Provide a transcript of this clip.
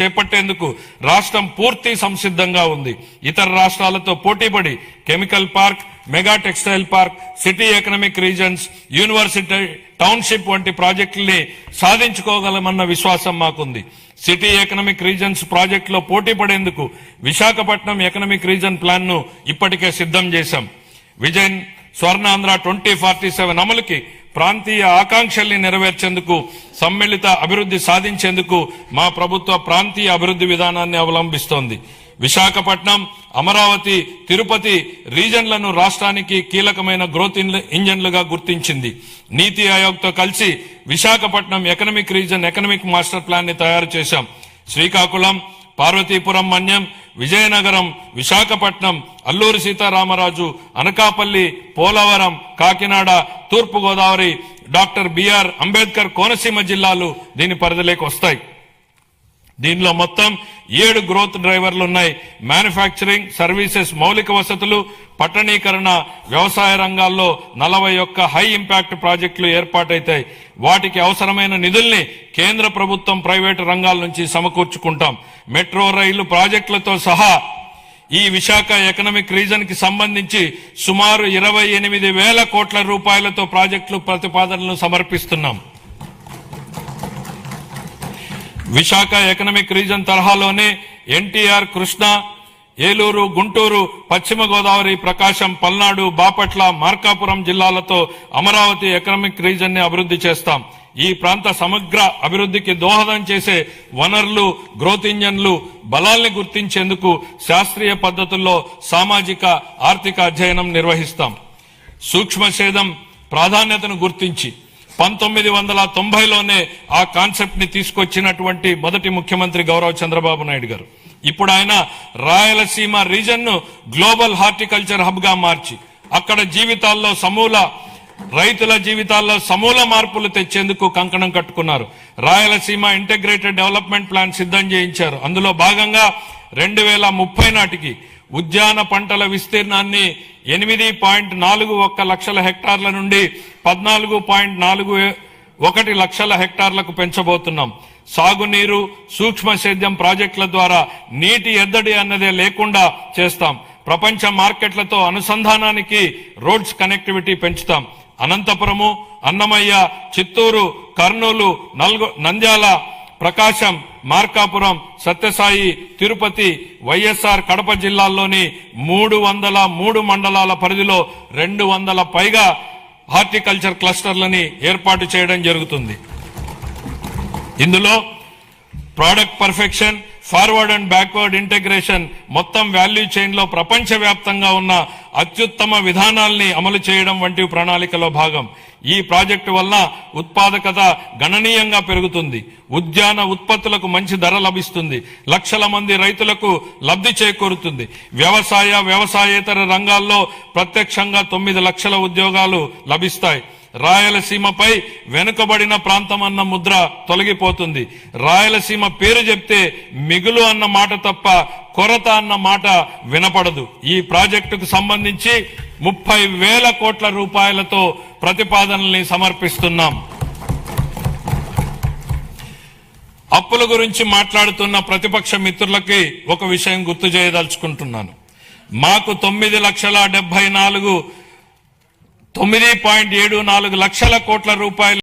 చేపట్టేందుకు రాష్ట్రం పూర్తి సంసిద్ధంగా ఉంది. ఇతర రాష్ట్రాలతో పోటీపడి chemical park mega textile park city economic regions university township వంటి ప్రాజెక్టుల్ని సాధించుకోగలమన్న విశ్వాసం మాకుంది. సిటీ ఎకనామిక్ రీజన్స్ ప్రాజెక్టులో పోటీ పడేందుకు విశాఖపట్నం ఎకనామిక్ రీజన్ ప్లాన్ను ఇప్పటికే సిద్ధం చేశాం. Vision Swarnandhra twenty forty seven అమలుకి ప్రాంతీయ ఆకాంక్షల్ని నెరవేర్చేందుకు సమ్మిళిత అభివృద్ధి సాధించేందుకు మా ప్రభుత్వ ప్రాంతీయ అభివృద్ధి విధానాన్ని అవలంబిస్తోంది. విశాఖపట్నం అమరావతి తిరుపతి రీజన్లను రాష్ట్రానికి కీలకమైన గ్రోత్ ఇన్- ఇంజన్లుగా గుర్తించింది. నీతి ఆయోగ్తో కలిసి Visakhapatnam economic region economic master ప్లాన్ని తయారు చేశాం. శ్రీకాకుళం పార్వతీపురం మన్యం విజయనగరం విశాఖపట్నం అల్లూరి సీతారామరాజు అనకాపల్లి పోలవరం కాకినాడ తూర్పుగోదావరి డాక్టర్ బిఆర్ అంబేద్కర్ కోనసీమ జిల్లాలు దీని పరిధిలోకి వస్తాయి. దీనిలో మొత్తం ఏడు గ్రోత్ డ్రైవర్లు ఉన్నాయి. మ్యానుఫ్యాక్చరింగ్ సర్వీసెస్ మౌలిక వసతులు పట్టణీకరణ వ్యవసాయ రంగాల్లో నలభై ఒక్క హై ఇంపాక్ట్ ప్రాజెక్టులు ఏర్పాటైతాయి. వాటికి అవసరమైన నిధుల్ని కేంద్ర ప్రభుత్వం ప్రైవేటు రంగాల నుంచి సమకూర్చుకుంటాం. మెట్రో రైలు ప్రాజెక్టులతో సహా ఈ విశాఖ ఎకనామిక్ రీజన్కి సంబంధించి సుమారు ఇరవై ఎనిమిది వేల కోట్ల రూపాయలతో ప్రాజెక్టులు ప్రతిపాదనలు సమర్పిస్తున్నాం. విశాఖ ఎకనామిక్ రీజన్ తరహాలోనే ఎన్టీఆర్ కృష్ణ ఏలూరు గుంటూరు పశ్చిమ గోదావరి ప్రకాశం పల్నాడు బాపట్ల మార్కాపురం జిల్లాలతో అమరావతి ఎకనామిక్ రీజన్ని అభివృద్ధి చేస్తాం. ఈ ప్రాంత సమగ్ర అభివృద్ధికి దోహదం చేసే వనరులు గ్రోత్ ఇంజన్లు బలాల్ని గుర్తించేందుకు శాస్త్రీయ పద్ధతుల్లో సామాజిక ఆర్థిక అధ్యయనం నిర్వహిస్తాం. సూక్ష్మ సేదం ప్రాధాన్యతను గుర్తించి పంతొమ్మిది వందల తొంభైలోనే ఆ కాన్సెప్ట్ని తీసుకొచ్చినటువంటి మొదటి ముఖ్యమంత్రి గౌరవ్ చంద్రబాబు నాయుడు గారు. ఇప్పుడు ఆయన రాయలసీమ రీజన్ను గ్లోబల్ హార్టికల్చర్ హబ్గా మార్చి అక్కడ జీవితాల్లో సమూల రైతుల జీవితాల్లో సమూల మార్పులు తెచ్చేందుకు కంకణం కట్టుకున్నారు. రాయలసీమ ఇంటిగ్రేటెడ్ డెవలప్మెంట్ ప్లాన్ సిద్ధం చేయించారు. అందులో భాగంగా రెండు వేల ముప్పై నాటికి ఉద్యాన పంటల విస్తీర్ణాన్ని ఎనిమిది పాయింట్ నాలుగు ఒక్క లక్షల హెక్టార్ల నుండి పద్నాలుగు పాయింట్ నాలుగు ఒకటి లక్షల హెక్టార్లకు పెంచబోతున్నాం. సాగునీరు సూక్ష్మ సేద్యం ప్రాజెక్టుల ద్వారా నీటి ఎద్దడి అన్నదే లేకుండా చేస్తాం. ప్రపంచ మార్కెట్లతో అనుసంధానానికి రోడ్స్ కనెక్టివిటీ పెంచుతాం. అనంతపురము అన్నమయ్య చిత్తూరు కర్నూలు నల్గొ నంద్యాల ప్రకాశం మార్కాపురం సత్యసాయి తిరుపతి వైఎస్ఆర్ కడప జిల్లాల్లోని మూడు వందల మూడు మండలాల పరిధిలో రెండు వందల పైగా హార్టికల్చర్ క్లస్టర్లని ఏర్పాటు చేయడం జరుగుతుంది. ఇందులో product perfection forward and backward integration మొత్తం వాల్యూ చైన్లో ప్రపంచవ్యాప్తంగా ఉన్న అత్యుత్తమ విధానాల్ని అమలు చేయడం వంటి ప్రణాళికలో భాగం. ఈ ప్రాజెక్టు వల్ల ఉత్పాదకత గణనీయంగా పెరుగుతుంది. ఉద్యాన ఉత్పత్తులకు మంచి ధర లభిస్తుంది. లక్షల మంది రైతులకు లబ్ధి చేకూరుతుంది. వ్యవసాయ వ్యవసాయేతర రంగాల్లో ప్రత్యక్షంగా తొమ్మిది లక్షల ఉద్యోగాలు లభిస్తాయి. రాయలసీమపై వెనుకబడిన ప్రాంతం అన్న ముద్ర తొలగిపోతుంది. రాయలసీమ పేరు చెప్తే మిగులు అన్న మాట తప్ప కొరత అన్న మాట వినపడదు. ఈ ప్రాజెక్టుకు సంబంధించి ముప్పై వేల కోట్ల రూపాయలతో ప్రతిపాదనల్ని సమర్పిస్తున్నాం. అప్పుల గురించి మాట్లాడుతున్న ప్రతిపక్ష మిత్రులకి ఒక విషయం గుర్తు చేయదలుచుకుంటున్నాను. మాకు తొమ్మిది లక్షల డెబ్బై నాలుగు తొమ్మిది పాయింట్ ఏడు నాలుగు లక్షల కోట్ల రూపాయలు